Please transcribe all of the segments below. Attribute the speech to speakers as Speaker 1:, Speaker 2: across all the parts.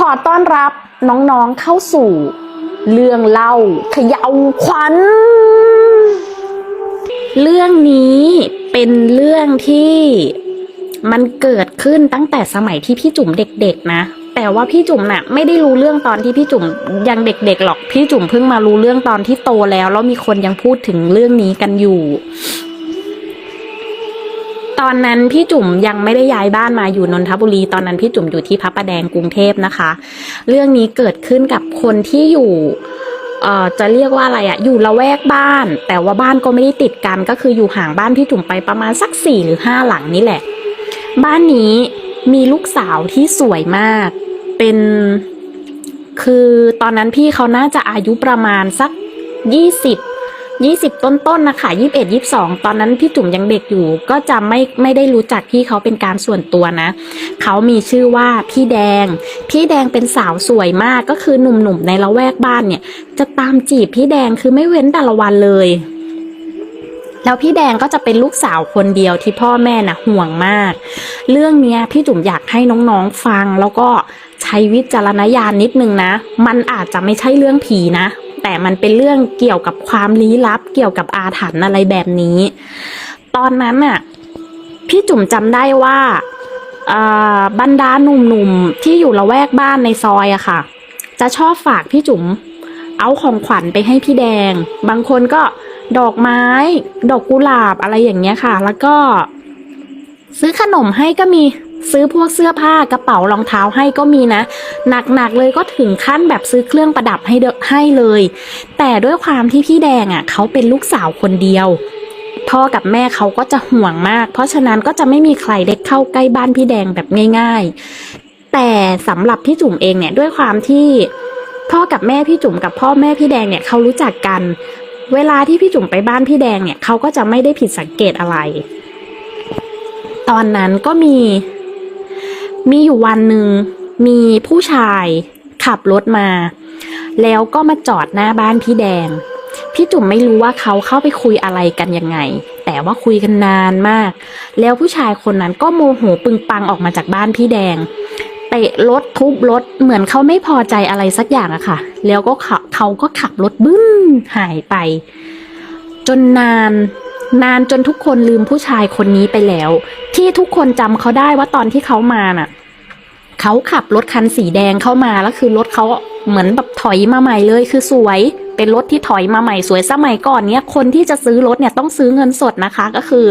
Speaker 1: ขอต้อนรับน้องๆเข้าสู่ เรื่องเล่าเขย่าขวัญ เรื่องนี้เป็นเรื่องที่มันเกิดขึ้นตั้งแต่สมัยที่พี่จุ๋มเด็ก ๆ นะ แต่ว่าพี่จุ๋มน่ะ ไม่ได้รู้เรื่องตอนที่พี่จุ๋มยังเด็ก ๆ หรอก พี่จุ๋มเพิ่งมารู้เรื่องตอนที่โตแล้วแล้วมีคนยังพูดถึงเรื่องนี้กันอยู่ ตอนนั้นพี่จุ๋มยังไม่ได้ย้ายบ้านมาอยู่นนทบุรี ตอนนั้นพี่จุ๋มอยู่ที่พระประแดงกรุงเทพนะคะ เรื่องนี้เกิดขึ้นกับคนที่อยู่เอ่อจะเรียกว่าอะไรอะอยู่ละแวกบ้าน แต่ว่าบ้านก็ไม่ได้ติดกันก็คืออยู่ห่างบ้านพี่จุ๋มไปประมาณสักสี่หรือห้าหลังนี่แหละ บ้านนี้มีลูกสาวที่สวยมาก เป็น คือตอนนั้นพี่เขาน่าจะอายุประมาณสักยี่สิบ ยี่สิบต้นๆนนะคะยี่สิบเอ็ดยี่สิบสองตอนนั้นพี่จุ๋มยังเด็กอยู่ ก็จะไม่ไม่ได้รู้จักพี่เขาเป็นการส่วนตัวนะ เขามีชื่อว่าพี่แดง พี่แดงเป็นสาวสวยมากก็คือหนุ่มๆในละแวกบ้านเนี่ย จะตามจีบพี่แดงคือไม่เว้นแต่ละวันเลย แล้วพี่แดงก็จะเป็นลูกสาวคนเดียวที่พ่อแม่น่ะห่วงมาก เรื่องเนี้ยพี่จุ๋มอยากให้น้องๆฟังแล้วก็ใช้วิจารณญาณนิดนึงนะ มันอาจจะไม่ใช่เรื่องผีนะ แต่มันเป็นเรื่องเกี่ยวกับความลี้ลับ เกี่ยวกับอาถรรพ์อะไรแบบนี้ ตอนนั้นน่ะ พี่จุ๋มจำได้ว่าอ่าบรรดาหนุ่มๆที่อยู่ละแวกบ้านในซอยอะค่ะ จะชอบฝากพี่จุ๋มเอาของขวัญไปให้พี่แดง บางคนก็ดอกไม้ ดอกกุหลาบอะไรอย่างเงี้ยค่ะ แล้วก็ ซื้อขนมให้ก็มี ซื้อพวกเสื้อผ้ากระเป๋ารองเท้าให้ก็มีนะ หนักๆเลยก็ถึงขั้นแบบซื้อเครื่องประดับให้ให้เลย แต่ด้วยความที่พี่แดงอะเขาเป็นลูกสาวคนเดียวพ่อกับแม่เขาก็จะห่วงมาก เพราะฉะนั้นก็จะไม่มีใครเด็กเข้าใกล้บ้านพี่แดงแบบง่าย ๆ แต่สำหรับพี่จุ๋มเองเนี่ยด้วยความที่พ่อกับแม่พี่จุ๋มกับพ่อแม่พี่แดงเนี่ยเขารู้จักกัน เวลาที่พี่จุ๋มไปบ้านพี่แดงเนี่ยเขาก็จะไม่ได้ผิดสังเกตอะไร ตอนนั้นก็มี มีอยู่วันหนึ่งมีผู้ชายขับรถมา แล้วก็มาจอดหน้าบ้านพี่แดง พี่จุ๋มไม่รู้ว่าเขาเข้าไปคุยอะไรกันยังไง แต่ว่าคุยกันนานมาก แล้วผู้ชายคนนั้นก็โมโหปึงปังออกมาจากบ้านพี่แดงเตะรถทุบรถเหมือนเขาไม่พอใจอะไรสักอย่างอะค่ะ แล้วก็เขาก็ขับรถบึ้นหายไป จนนาน นานจนทุกคนลืมผู้ชายคนนี้ไปแล้ว ที่ทุกคนจำเขาได้ว่าตอนที่เขามาน่ะเขาขับรถคันสีแดงเข้ามาแล้วคือรถเขาเหมือนแบบถอยมาใหม่เลยคือสวย เป็นรถที่ถอยมาใหม่สวยสมัยก่อนเนี้ยคนที่จะซื้อรถเนี่ยต้องซื้อเงินสดนะคะก็คือ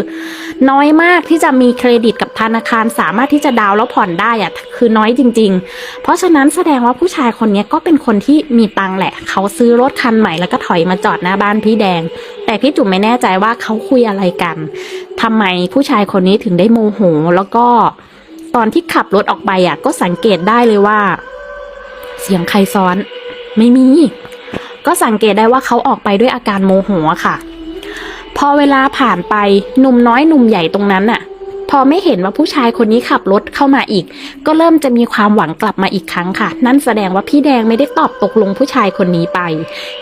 Speaker 1: น้อยมากที่จะมีเครดิตกับธนาคารสามารถที่จะดาวน์แล้วผ่อนได้อะคือน้อยจริง ๆ เพราะฉะนั้นแสดงว่าผู้ชายคนนี้ก็เป็นคนที่มีตังค์แหละ เขาซื้อรถคันใหม่แล้วก็ถอยมาจอดหน้าบ้านพี่แดง แต่พี่จุ๋มไม่แน่ใจว่าเขาคุยอะไรกันทำไมผู้ชายคนนี้ถึงได้โมโหแล้วก็ตอนที่ขับรถออกไปอะก็สังเกตได้เลยว่า เสียงใครซ้อน ไม่มี ก็สังเกตได้ว่าเขาออกไปด้วยอาการโมโหค่ะ พอเวลาผ่านไปหนุ่มน้อยหนุ่มใหญ่ตรงนั้นน่ะ พอไม่เห็นว่าผู้ชายคนนี้ขับรถเข้ามาอีก ก็เริ่มจะมีความหวังกลับมาอีกครั้งค่ะ นั่นแสดงว่าพี่แดงไม่ได้ตอบตกลงผู้ชายคนนี้ไป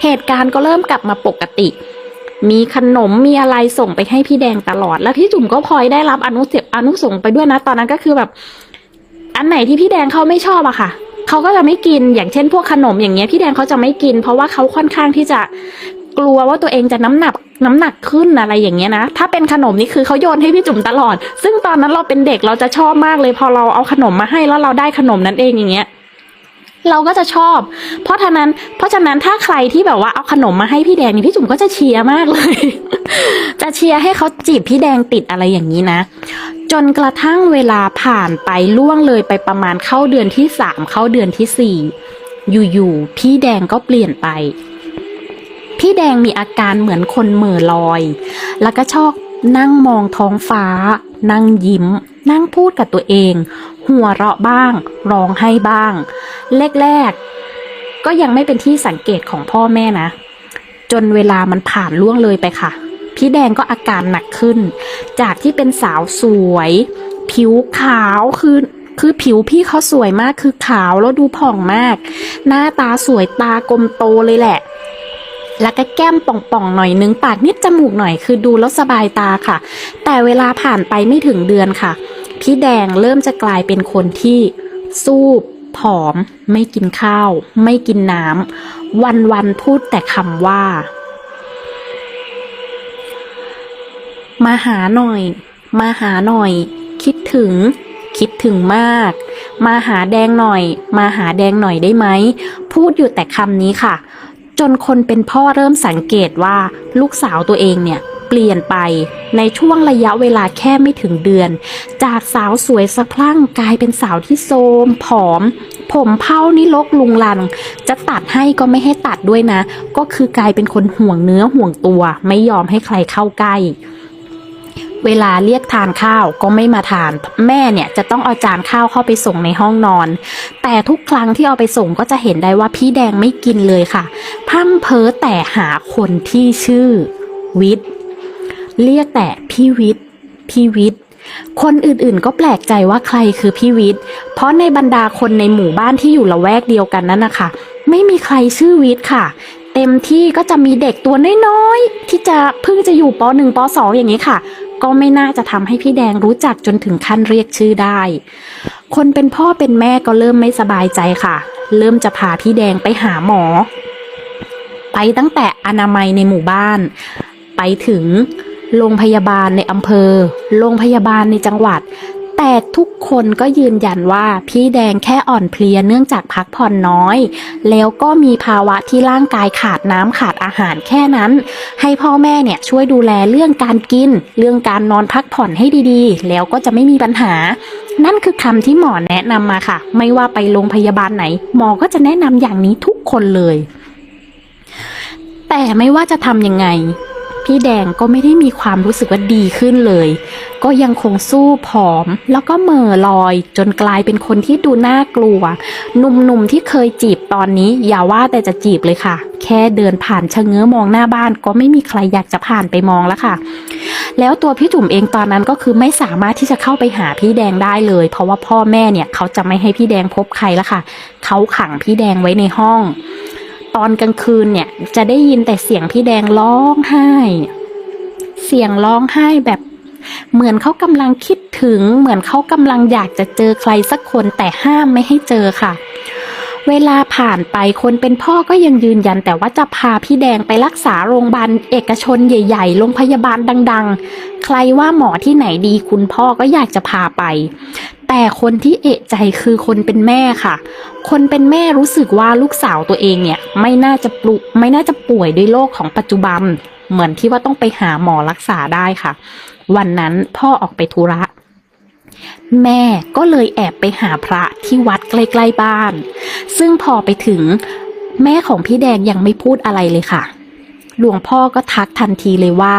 Speaker 1: เหตุการณ์ก็เริ่มกลับมาปกติมีขนมมีอะไรส่งไปให้พี่แดงตลอด แล้วพี่จุ๋มก็พลอยได้รับอนุเสพอนุส่งไปด้วยนะ ตอนนั้นก็คือแบบ อันไหนที่พี่แดงเขาไม่ชอบอะค่ะ เขาก็จะไม่กินอย่างเช่นพวกขนมอย่างเงี้ยพี่แดงเขาจะไม่กิน เพราะว่าเขาค่อนข้างที่จะกลัวว่าตัวเองจะน้ำหนักน้ำหนักขึ้นอะไรอย่างเงี้ยนะ ถ้าเป็นขนมนี่คือเขาโยนให้พี่จุ๋มตลอด ซึ่งตอนนั้นเราเป็นเด็กเราจะชอบมากเลย พอเราเอาขนมมาให้แล้วเราได้ขนมนั้นเองอย่างเงี้ยเราก็จะชอบ เพราะฉะนั้น เพราะฉะนั้นถ้าใครที่แบบว่าเอาขนมมาให้พี่แดงนี่พี่จุ๋มก็จะเชียร์มากเลย จะเชียร์ให้เขาจีบพี่แดงติดอะไรอย่างนี้นะ จนกระทั่งเวลาผ่านไปล่วงเลยไปประมาณเข้าเดือนที่สามเข้าเดือนที่สี่อยู่ๆพี่แดงก็เปลี่ยนไป พี่แดงมีอาการเหมือนคนเหม่อลอย แล้วก็ชอบนั่งมองท้องฟ้า นั่งยิ้ม นั่งพูดกับตัวเอง หัวเราะบ้าง ร้องไห้บ้าง แรกๆ ก็ยังไม่เป็นที่สังเกตของพ่อแม่นะ จนเวลามันผ่านล่วงเลยไปค่ะ พี่แดงก็อาการหนักขึ้น จากที่เป็นสาวสวย ผิวขาวคือคือผิวพี่เขาสวยมากคือขาวแล้วดูผ่องมาก หน้าตาสวยตากลมโตเลยแหละ แล้วก็แก้มป่องๆหน่อยนึงปากนิดจมูกหน่อยคือดูแล้วสบายตาค่ะ แต่เวลาผ่านไปไม่ถึงเดือนค่ะ พี่แดงเริ่มจะกลายเป็นคนที่สูบผอม ไม่กินข้าว ไม่กินน้ำวันวันๆพูดแต่คำว่า มาหาหน่อย มาหาหน่อย คิดถึง คิดถึงมาก มาหาแดงหน่อย มาหาแดงหน่อยได้ไหม พูดอยู่แต่คำนี้ค่ะ จนคนเป็นพ่อเริ่มสังเกตว่าลูกสาวตัวเองเนี่ยเปลี่ยนไปในช่วงระยะเวลาแค่ไม่ถึงเดือน จากสาวสวยสะพรั่งกลายเป็นสาวที่โทรมผอม ผมเผ้านี่ลกลุงลัง จะตัดให้ก็ไม่ให้ตัดด้วยนะ ก็คือกลายเป็นคนห่วงเนื้อห่วงตัว ไม่ยอมให้ใครเข้าใกล้ เวลาเรียกทานข้าวก็ไม่มาทาน แม่เนี่ยจะต้องเอาจานข้าวเข้าไปส่งในห้องนอน แต่ทุกครั้งที่เอาไปส่งก็จะเห็นได้ว่าพี่แดงไม่กินเลยค่ะพร่ำเพ้อแต่หาคนที่ชื่อ วิทย์เรียกแต่พี่วิทย์พี่วิทย์คนอื่นๆก็แปลกใจว่าใครคือพี่วิทย์ เพราะในบรรดาคนในหมู่บ้านที่อยู่ละแวกเดียวกันนั่นนะคะไม่มีใครชื่อวิทย์ค่ะ เต็มที่ก็จะมีเด็กตัวน้อยๆที่จะเพิ่งจะอยู่ป .1 ป .2 อย่างนี้ค่ะ ก็ไม่น่าจะทำให้พี่แดงรู้จักจนถึงขั้นเรียกชื่อได้ คนเป็นพ่อเป็นแม่ก็เริ่มไม่สบายใจค่ะ เริ่มจะพาพี่แดงไปหาหมอ ไปตั้งแต่อนามัยในหมู่บ้าน ไปถึงโรงพยาบาลในอำเภอ โรงพยาบาลในจังหวัด แต่ทุกคนก็ยืนยันว่าพี่แดงแค่อ่อนเพลียเนื่องจากพักผ่อนน้อย แล้วก็มีภาวะที่ร่างกายขาดน้ำขาดอาหารแค่นั้น ให้พ่อแม่เนี่ยช่วยดูแลเรื่องการกิน เรื่องการนอนพักผ่อนให้ดีๆ แล้วก็จะไม่มีปัญหา นั่นคือคำที่หมอแนะนำมาค่ะ ไม่ว่าไปโรงพยาบาลไหน หมอก็จะแนะนำอย่างนี้ทุกคนเลย แต่ไม่ว่าจะทำยังไง พี่แดงก็ไม่ได้มีความรู้สึกว่าดีขึ้นเลย ก็ยังคงสู้ผอม แล้วก็เม่อลอย จนกลายเป็นคนที่ดูน่ากลัว หนุ่มๆที่เคยจีบตอนนี้ อย่าว่าแต่จะจีบเลยค่ะ แค่เดินผ่านชะเง้อมองหน้าบ้าน ก็ไม่มีใครอยากจะผ่านไปมองแล้วค่ะ แล้วตัวพี่จุ๋มเองตอนนั้นก็คือไม่สามารถที่จะเข้าไปหาพี่แดงได้เลย เพราะว่าพ่อแม่เนี่ยเขาจะไม่ให้พี่แดงพบใครแล้วค่ะ เขาขังพี่แดงไว้ในห้อง ตอนกลางคืนเนี่ย จะได้ยินแต่เสียงพี่แดงร้องไห้ เสียงร้องไห้แบบ เหมือนเขากำลังคิดถึง เหมือนเขากำลังอยากจะเจอใครสักคนแต่ห้ามไม่ให้เจอค่ะ เวลาผ่านไปคนเป็นพ่อก็ยังยืนยันแต่ว่าจะพาพี่แดงไปรักษาโรงพยาบาลเอกชนใหญ่ๆ โรงพยาบาลดัง ๆ ใครว่าหมอที่ไหนดีคุณพ่อก็อยากจะพาไป แต่คนที่เอะใจคือคนเป็นแม่ค่ะ คนเป็นแม่รู้สึกว่าลูกสาวตัวเองเนี่ยไม่น่าจะปลุไม่น่าจะป่วยด้วยโรคของปัจจุบัน เหมือนที่ว่าต้องไปหาหมอรักษาได้ค่ะ วันนั้นพ่อออกไปธุระ แม่ก็เลยแอบไปหาพระที่วัดใกล้ๆบ้าน ซึ่งพอไปถึงแม่ของพี่แดงยังไม่พูดอะไรเลยค่ะ หลวงพ่อก็ทักทันทีเลยว่า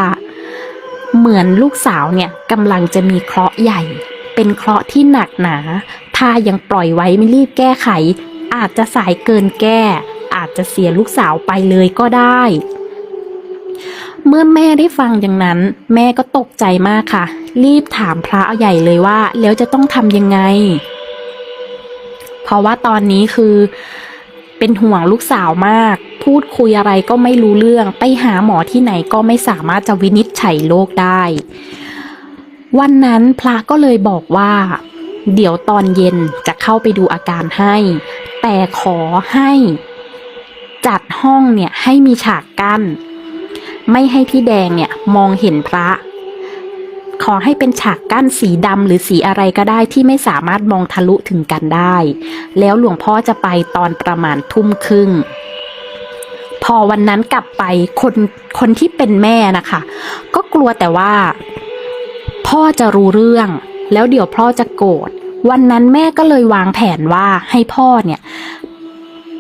Speaker 1: เหมือนลูกสาวเนี่ยกำลังจะมีเคราะห์ใหญ่ เป็นเคราะห์ที่หนักหนา ถ้ายังปล่อยไว้ไม่รีบแก้ไข อาจจะสายเกินแก้ อาจจะเสียลูกสาวไปเลยก็ได้ เมื่อแม่ได้ฟังอย่างนั้น แม่ก็ตกใจมากค่ะ รีบถามพระใหญ่เลยว่า แล้วจะต้องทำยังไง เพราะว่าตอนนี้คือ เป็นห่วงลูกสาวมาก พูดคุยอะไรก็ไม่รู้เรื่อง ไปหาหมอที่ไหนก็ไม่สามารถจะวินิจฉัยโรคได้ วันนั้นพระก็เลยบอกว่า เดี๋ยวตอนเย็นจะเข้าไปดูอาการให้ แต่ขอให้ จัดห้องเนี่ยให้มีฉากกั้น ไม่ให้พี่แดงเนี่ยมองเห็นพระ ขอให้เป็นฉากกั้นสีดำหรือสีอะไรก็ได้ที่ไม่สามารถมองทะลุถึงกันได้ แล้วหลวงพ่อจะไปตอนประมาณทุ่มครึ่งพอวันนั้นกลับไปคนคนที่เป็นแม่นะคะ ก็กลัวแต่ว่า พ่อจะรู้เรื่อง แล้วเดี๋ยวพ่อจะโกรธวันนั้นแม่ก็เลยวางแผนว่าให้พ่อเนี่ย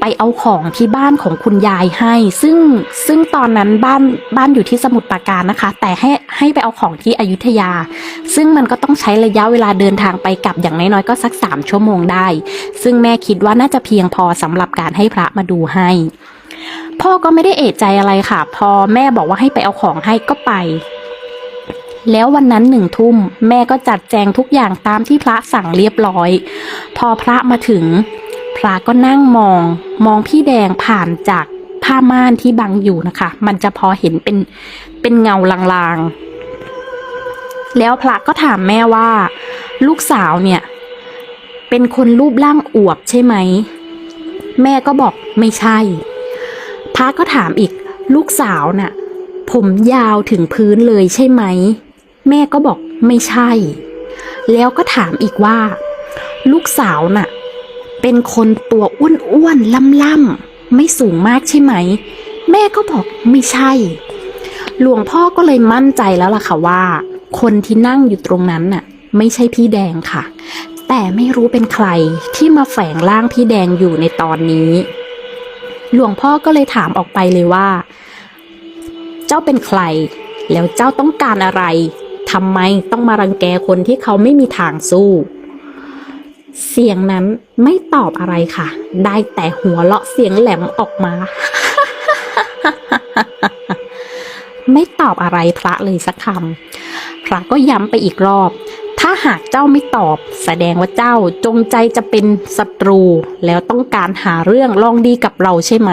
Speaker 1: ไปเอาของที่บ้านของคุณยายให้ ซึ่งซึ่งตอนนั้นบ้านบ้านอยู่ที่สมุทรปราการนะคะ แต่ให้ให้ไปเอาของที่อยุธยา ซึ่งมันก็ต้องใช้ระยะเวลาเดินทางไปกลับอย่างน้อยๆก็สักสามชั่วโมงได้ ซึ่งแม่คิดว่าน่าจะเพียงพอสำหรับการให้พระมาดูให้ พ่อก็ไม่ได้เอะใจอะไรค่ะ พอแม่บอกว่าให้ไปเอาของให้ก็ไปแล้ววันนั้นหนึ่งทุ่ม แม่ก็จัดแจงทุกอย่างตามที่พระสั่งเรียบร้อย พอพระมาถึง พระก็นั่งมอง มองพี่แดงผ่านจากผ้าม่านที่บังอยู่นะคะ มันจะพอเห็นเป็นเป็นเงาลางๆ แล้วพระก็ถามแม่ว่า ลูกสาวเนี่ย เป็นคนรูปร่างอวบใช่ไหม แม่ก็บอกไม่ใช่ พระก็ถามอีกลูกสาวน่ะ ผมยาวถึงพื้นเลยใช่ไหม แม่ก็บอกไม่ใช่ แล้วก็ถามอีกว่า ลูกสาวน่ะ เป็นคนตัวอ้วนๆล่ำๆไม่สูงมากใช่ไหม แม่ก็บอกไม่ใช่ หลวงพ่อก็เลยมั่นใจแล้วล่ะค่ะว่า คนที่นั่งอยู่ตรงนั้นน่ะ ไม่ใช่พี่แดงค่ะ แต่ไม่รู้เป็นใครที่มาแฝงร่างพี่แดงอยู่ในตอนนี้ หลวงพ่อก็เลยถามออกไปเลยว่า เจ้าเป็นใคร แล้วเจ้าต้องการอะไรทำไมต้องมารังแกคนที่เขาไม่มีทางสู้ เสียงนั้นไม่ตอบอะไรค่ะ ได้แต่หัวเราะเสียงแหลมออกมา ไม่ตอบอะไรพระเลยสักคำ พระก็ย้ำไปอีกรอบ ถ้าหากเจ้าไม่ตอบ แสดงว่าเจ้าจงใจจะเป็นศัตรู แล้วต้องการหาเรื่องลองดีกับเราใช่ไหม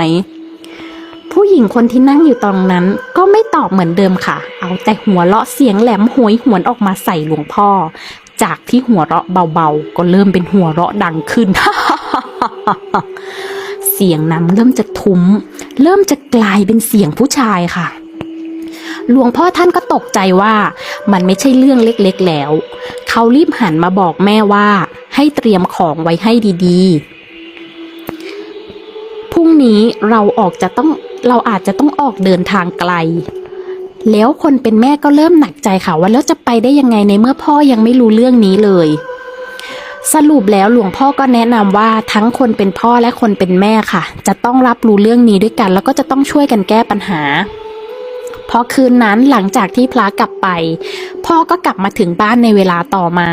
Speaker 1: ผู้หญิงคนที่นั่งอยู่ตรงนั้น ก็ไม่ตอบเหมือนเดิมค่ะ เอาแต่หัวเราะเสียงแหลมหวยหวนออกมาใส่หลวงพ่อ จากที่หัวเราะเบาๆ ก็เริ่มเป็นหัวเราะดังขึ้น เสียงนั้นเริ่มจะทุ้ม เริ่มจะกลายเป็นเสียงผู้ชายค่ะ หลวงพ่อท่านก็ตกใจว่ามันไม่ใช่เรื่องเล็กๆแล้ว เขารีบหันมาบอกแม่ว่า ให้เตรียมของไว้ให้ดีๆ พรุ่งนี้เราออกจะต้องเราอาจจะต้องออกเดินทางไกล แล้วคนเป็นแม่ก็เริ่มหนักใจค่ะว่าแล้วจะไปได้ยังไงในเมื่อพ่อยังไม่รู้เรื่องนี้เลย สรุปแล้วหลวงพ่อก็แนะนำว่าทั้งคนเป็นพ่อและคนเป็นแม่ค่ะ จะต้องรับรู้เรื่องนี้ด้วยกัน แล้วก็จะต้องช่วยกันแก้ปัญหาพอคืนนั้นหลังจากที่พระกลับไป พ่อก็กลับมาถึงบ้านในเวลาต่อมา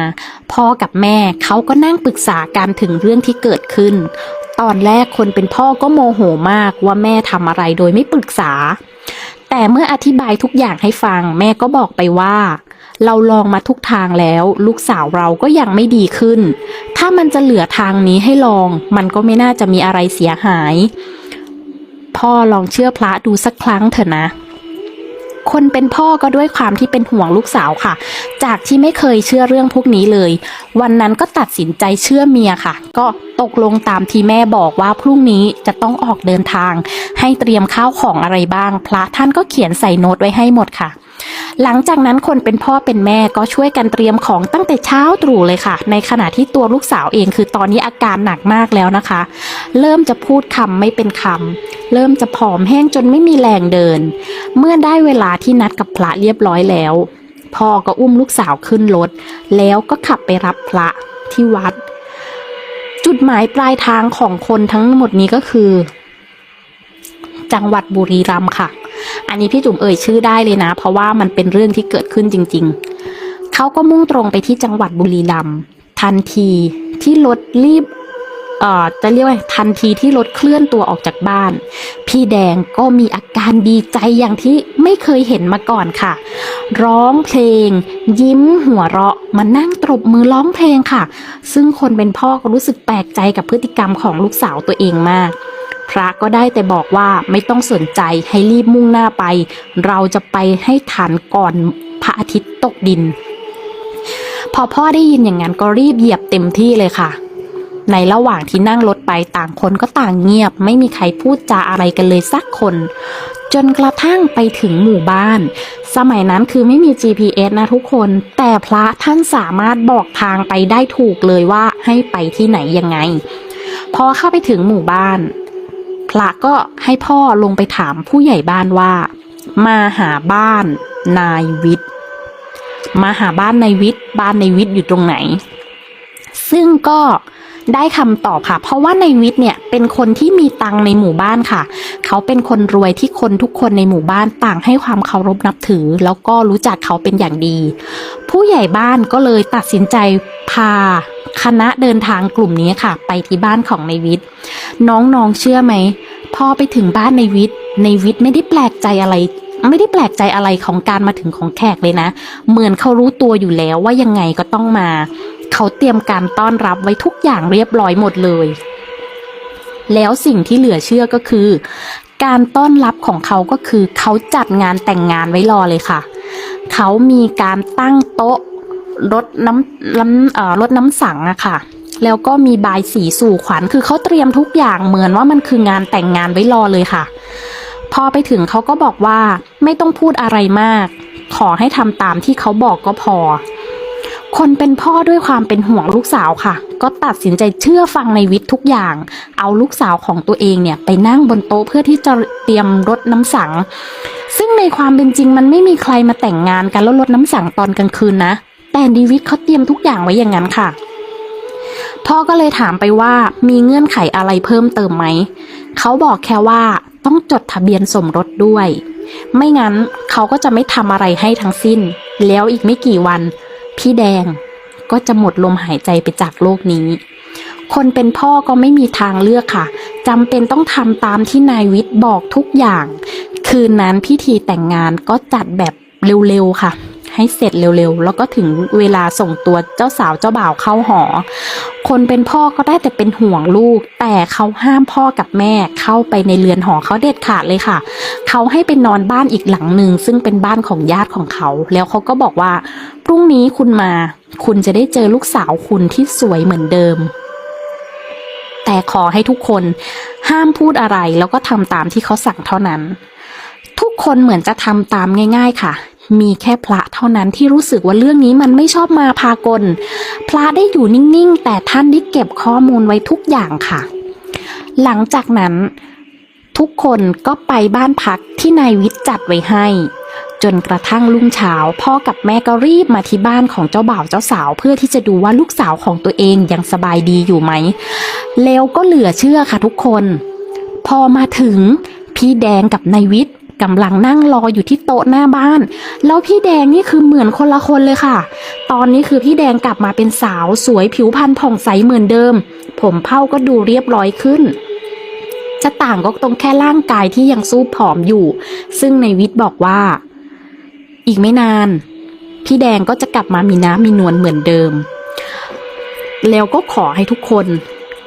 Speaker 1: พ่อกับแม่เขาก็นั่งปรึกษากันถึงเรื่องที่เกิดขึ้น ตอนแรกคนเป็นพ่อก็โมโหมากว่าแม่ทำอะไรโดยไม่ปรึกษา แต่เมื่ออธิบายทุกอย่างให้ฟัง แม่ก็บอกไปว่า เราลองมาทุกทางแล้ว ลูกสาวเราก็ยังไม่ดีขึ้น ถ้ามันจะเหลือทางนี้ให้ลอง มันก็ไม่น่าจะมีอะไรเสียหาย พ่อลองเชื่อพระดูสักครั้งเถอะนะ คนเป็นพ่อก็ด้วยความที่เป็นห่วงลูกสาวค่ะ จากที่ไม่เคยเชื่อเรื่องพวกนี้เลย วันนั้นก็ตัดสินใจเชื่อเมียค่ะ ก็ตกลงตามที่แม่บอกว่าพรุ่งนี้จะต้องออกเดินทาง ให้เตรียมข้าวของอะไรบ้าง พระท่านก็เขียนใส่โน้ตไว้ให้หมดค่ะ หลังจากนั้นคนเป็นพ่อเป็นแม่ก็ช่วยกันเตรียมของตั้งแต่เช้าตรู่เลยค่ะ ในขณะที่ตัวลูกสาวเองคือตอนนี้อาการหนักมากแล้วนะคะ เริ่มจะพูดคำไม่เป็นคำเริ่มจะผอมแห้งจนไม่มีแรงเดิน เมื่อได้เวลาที่นัดกับพระเรียบร้อยแล้วพ่อก็อุ้มลูกสาวขึ้นรถ แล้วก็ขับไปรับพระที่วัด จุดหมายปลายทางของคนทั้งหมดนี้ก็คือ จังหวัดบุรีรัมย์ค่ะ อันนี้พี่จุ๋มเอ่ยชื่อได้เลยนะ เพราะว่ามันเป็นเรื่องที่เกิดขึ้นจริง ๆ เขาก็มุ่งตรงไปที่จังหวัดบุรีรัมย์ทันทีที่รถรีบเอ่อจะเรียกว่าทันทีที่รถเคลื่อนตัวออกจากบ้าน พี่แดงก็มีอาการดีใจอย่างที่ไม่เคยเห็นมาก่อนค่ะ ร้องเพลง ยิ้มหัวเราะมานั่งตบมือร้องเพลงค่ะ ซึ่งคนเป็นพ่อก็รู้สึกแปลกใจกับพฤติกรรมของลูกสาวตัวเองมาก พระก็ได้แต่บอกว่าไม่ต้องสนใจให้รีบมุ่งหน้าไป เราจะไปให้ทันก่อนพระอาทิตย์ตกดิน พอพ่อได้ยินอย่างนั้นก็รีบเหยียบเต็มที่เลยค่ะ ในระหว่างที่นั่งรถไปต่างคนก็ต่างเงียบ ไม่มีใครพูดจาอะไรกันเลยสักคน จนกระทั่งไปถึงหมู่บ้าน สมัยนั้นคือไม่มี GPS นะทุกคน แต่พระท่านสามารถบอกทางไปได้ถูกเลยว่าให้ไปที่ไหนยังไง พอเข้าไปถึงหมู่บ้าน พระก็ให้พ่อลงไปถามผู้ใหญ่บ้านว่า มาหาบ้านนายวิทย์มาหาบ้านนายวิทย์บ้านนายวิทย์อยู่ตรงไหน ซึ่งก็ได้คำตอบค่ะ เพราะว่านายวิทย์เนี่ยเป็นคนที่มีตังในหมู่บ้านค่ะ เขาเป็นคนรวยที่คนทุกคนในหมู่บ้านต่างให้ความเคารพนับถือ แล้วก็รู้จักเขาเป็นอย่างดี ผู้ใหญ่บ้านก็เลยตัดสินใจพา คณะเดินทางกลุ่มนี้ค่ะ ไปที่บ้านของนายวิทย์ น้องๆเชื่อไหมพอไปถึงบ้านในวิทย์ในวิทย์ไม่ได้แปลกใจอะไร ไม่ได้แปลกใจอะไรของการมาถึงของแขกเลยนะ เหมือนเขารู้ตัวอยู่แล้วว่ายังไงก็ต้องมา เขาเตรียมการต้อนรับไว้ทุกอย่างเรียบร้อยหมดเลย แล้วสิ่งที่เหลือเชื่อก็คือ การต้อนรับของเขาก็คือเขาจัดงานแต่งงานไว้รอเลยค่ะ เขามีการตั้งโต๊ะ รดน้ำน้ำเอ่อรดน้ำสังอะค่ะ แล้วก็มีบายสีสู่ขวัญคือเขาเตรียมทุกอย่างเหมือนว่ามันคืองานแต่งงานไว้รอเลยค่ะ พอไปถึงเขาก็บอกว่าไม่ต้องพูดอะไรมาก ขอให้ทำตามที่เขาบอกก็พอ คนเป็นพ่อด้วยความเป็นห่วงลูกสาวค่ะ ก็ตัดสินใจเชื่อฟังในวิทย์ทุกอย่าง เอาลูกสาวของตัวเองเนี่ยไปนั่งบนโต๊ะเพื่อที่จะเตรียมรดน้ำสังซึ่งในความเป็นจริงมันไม่มีใครมาแต่งงานกันแล้วรดน้ำสังตอนกลางคืนนะ แต่ดีวิทเขาเตรียมทุกอย่างไว้อย่างนั้นค่ะ พ่อก็เลยถามไปว่ามีเงื่อนไขอะไรเพิ่มเติมไหม เขาบอกแค่ว่าต้องจดทะเบียนสมรสด้วย ไม่งั้นเขาก็จะไม่ทำอะไรให้ทั้งสิ้น แล้วอีกไม่กี่วัน พี่แดงก็จะหมดลมหายใจไปจากโลกนี้ คนเป็นพ่อก็ไม่มีทางเลือกค่ะจำเป็นต้องทำตามที่นายวิทย์บอกทุกอย่าง คืนนั้นพิธีแต่งงานก็จัดแบบเร็วๆค่ะ ให้เสร็จเร็วๆ แล้วก็ถึงเวลาส่งตัวเจ้าสาวเจ้าบ่าวเข้าหอ คนเป็นพ่อก็ได้แต่เป็นห่วงลูก แต่เขาห้ามพ่อกับแม่เข้าไปในเรือนหอเขาเด็ดขาดเลยค่ะ เขาให้ไปนอนบ้านอีกหลังหนึ่งซึ่งเป็นบ้านของญาติของเขา แล้วเขาก็บอกว่าพรุ่งนี้คุณมา คุณจะได้เจอลูกสาวคุณที่สวยเหมือนเดิมแต่ขอให้ทุกคนห้ามพูดอะไรแล้วก็ทำตามที่เขาสั่งเท่านั้น ทุกคนเหมือนจะทำตามง่าย ๆ ค่ะ มีแค่พระเท่านั้นที่รู้สึกว่าเรื่องนี้มันไม่ชอบมาพากล พระได้อยู่นิ่งๆ แต่ท่านได้เก็บข้อมูลไว้ทุกอย่างค่ะ หลังจากนั้น ทุกคนก็ไปบ้านพักที่นายวิทย์จัดไว้ให้ จนกระทั่งรุ่งเช้าพ่อกับแม่ก็รีบมาที่บ้านของเจ้าบ่าวเจ้าสาว เพื่อที่จะดูว่าลูกสาวของตัวเองยังสบายดีอยู่ไหมแล้วก็เหลือเชื่อค่ะทุกคน พอมาถึงพี่แดงกับนายวิทย์ กำลังนั่งรออยู่ที่โต๊ะหน้าบ้าน แล้วพี่แดงนี่คือเหมือนคนละคนเลยค่ะ ตอนนี้คือพี่แดงกลับมาเป็นสาวสวยผิวพรรณผ่องใสเหมือนเดิม ผมเผ้าก็ดูเรียบร้อยขึ้นจะต่างก็ตรงแค่ร่างกายที่ยังสู้ผอมอยู่ ซึ่งในวิทย์บอกว่า อีกไม่นาน พี่แดงก็จะกลับมามีน้ำมีนวลเหมือนเดิม แล้วก็ขอให้ทุกคน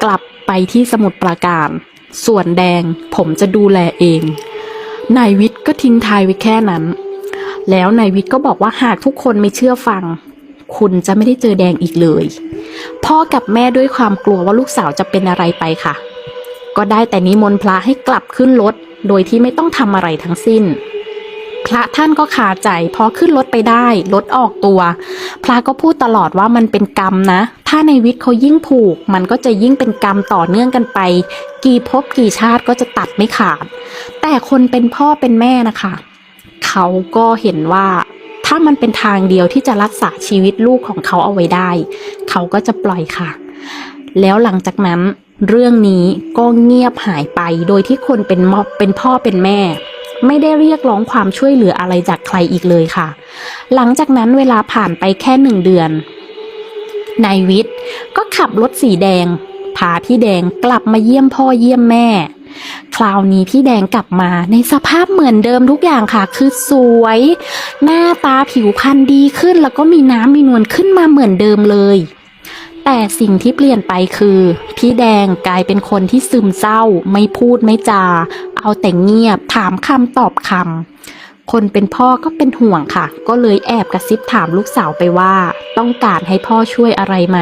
Speaker 1: กลับไปที่สมุดปราการ ส่วนแดงผมจะดูแลเอง นายวิทย์ก็ทิ้งทายไว้แค่นั้น แล้วนายวิทย์ก็บอกว่าหากทุกคนไม่เชื่อฟัง คุณจะไม่ได้เจอแดงอีกเลย พ่อกับแม่ด้วยความกลัวว่าลูกสาวจะเป็นอะไรไปค่ะ ก็ได้แต่นิมนต์พระให้กลับขึ้นรถ โดยที่ไม่ต้องทำอะไรทั้งสิ้น พระท่านก็คาใจพอขึ้นรถไปได้รถออกตัว พระก็พูดตลอดว่ามันเป็นกรรมนะ ถ้าในวิทย์เขายิ่งผูก มันก็จะยิ่งเป็นกรรมต่อเนื่องกันไป กี่ภพกี่ชาติก็จะตัดไม่ขาด แต่คนเป็นพ่อเป็นแม่นะคะ เขาก็เห็นว่าถ้ามันเป็นทางเดียวที่จะรักษาชีวิตลูกของเขาเอาไว้ได้ เขาก็จะปล่อยค่ะ แล้วหลังจากนั้นเรื่องนี้ก็เงียบหายไปโดยที่คนเป็นมอบเป็นพ่อเป็นแม่ ไม่ได้เรียกร้องความช่วยเหลืออะไรจากใครอีกเลยค่ะ หลังจากนั้นเวลาผ่านไปแค่หนึ่งเดือนนายวิทย์ก็ขับรถสีแดงพาพี่แดงกลับมาเยี่ยมพ่อเยี่ยมแม่ คราวนี้พี่แดงกลับมาในสภาพเหมือนเดิมทุกอย่างค่ะ คือสวย หน้าตาผิวพรรณดีขึ้น แล้วก็มีน้ำมีนวลขึ้นมาเหมือนเดิมเลย แต่สิ่งที่เปลี่ยนไปคือ พี่แดงกลายเป็นคนที่ซึมเศร้า ไม่พูดไม่จา เอาแต่เงียบ ถามคำตอบคำคนเป็นพ่อก็เป็นห่วงค่ะ ก็เลยแอบกระซิบถามลูกสาวไปว่า ต้องการให้พ่อช่วยอะไรไหม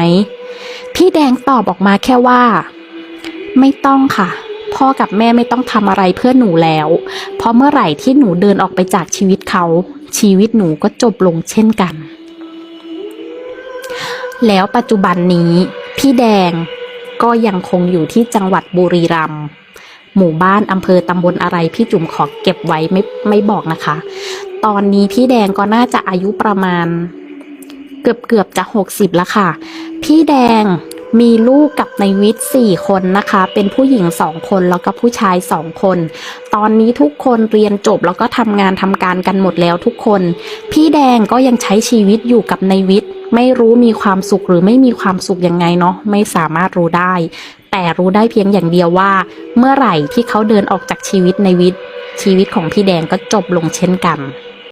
Speaker 1: พี่แดงตอบออกมาแค่ว่า ไม่ต้องค่ะ พ่อกับแม่ไม่ต้องทำอะไรเพื่อหนูแล้ว เพราะเมื่อไหร่ที่หนูเดินออกไปจากชีวิตเขา ชีวิตหนูก็จบลงเช่นกัน แล้วปัจจุบันนี้ พี่แดงก็ยังคงอยู่ที่จังหวัดบุรีรัมย์หมู่บ้านอำเภอตำบลอะไรพี่จุ๋มขอเก็บไว้ไม่ไม่บอกนะคะ ตอนนี้พี่แดงก็น่าจะอายุประมาณ เกือบเกือบจะหกสิบแล้วค่ะ พี่แดง มีลูกกับในวิทย์สี่คนนะคะ เป็นผู้หญิงสองคนแล้วก็ผู้ชายสองคน ตอนนี้ทุกคนเรียนจบแล้วก็ทำงานทำการกันหมดแล้วทุกคน พี่แดงก็ยังใช้ชีวิตอยู่กับในวิทย์ไม่รู้มีความสุขหรือไม่มีความสุขยังไงเนาะไม่สามารถรู้ได้ แต่รู้ได้เพียงอย่างเดียวว่า เมื่อไหร่ที่เขาเดินออกจากชีวิตในวิทย์ชีวิตของพี่แดงก็จบลงเช่นกัน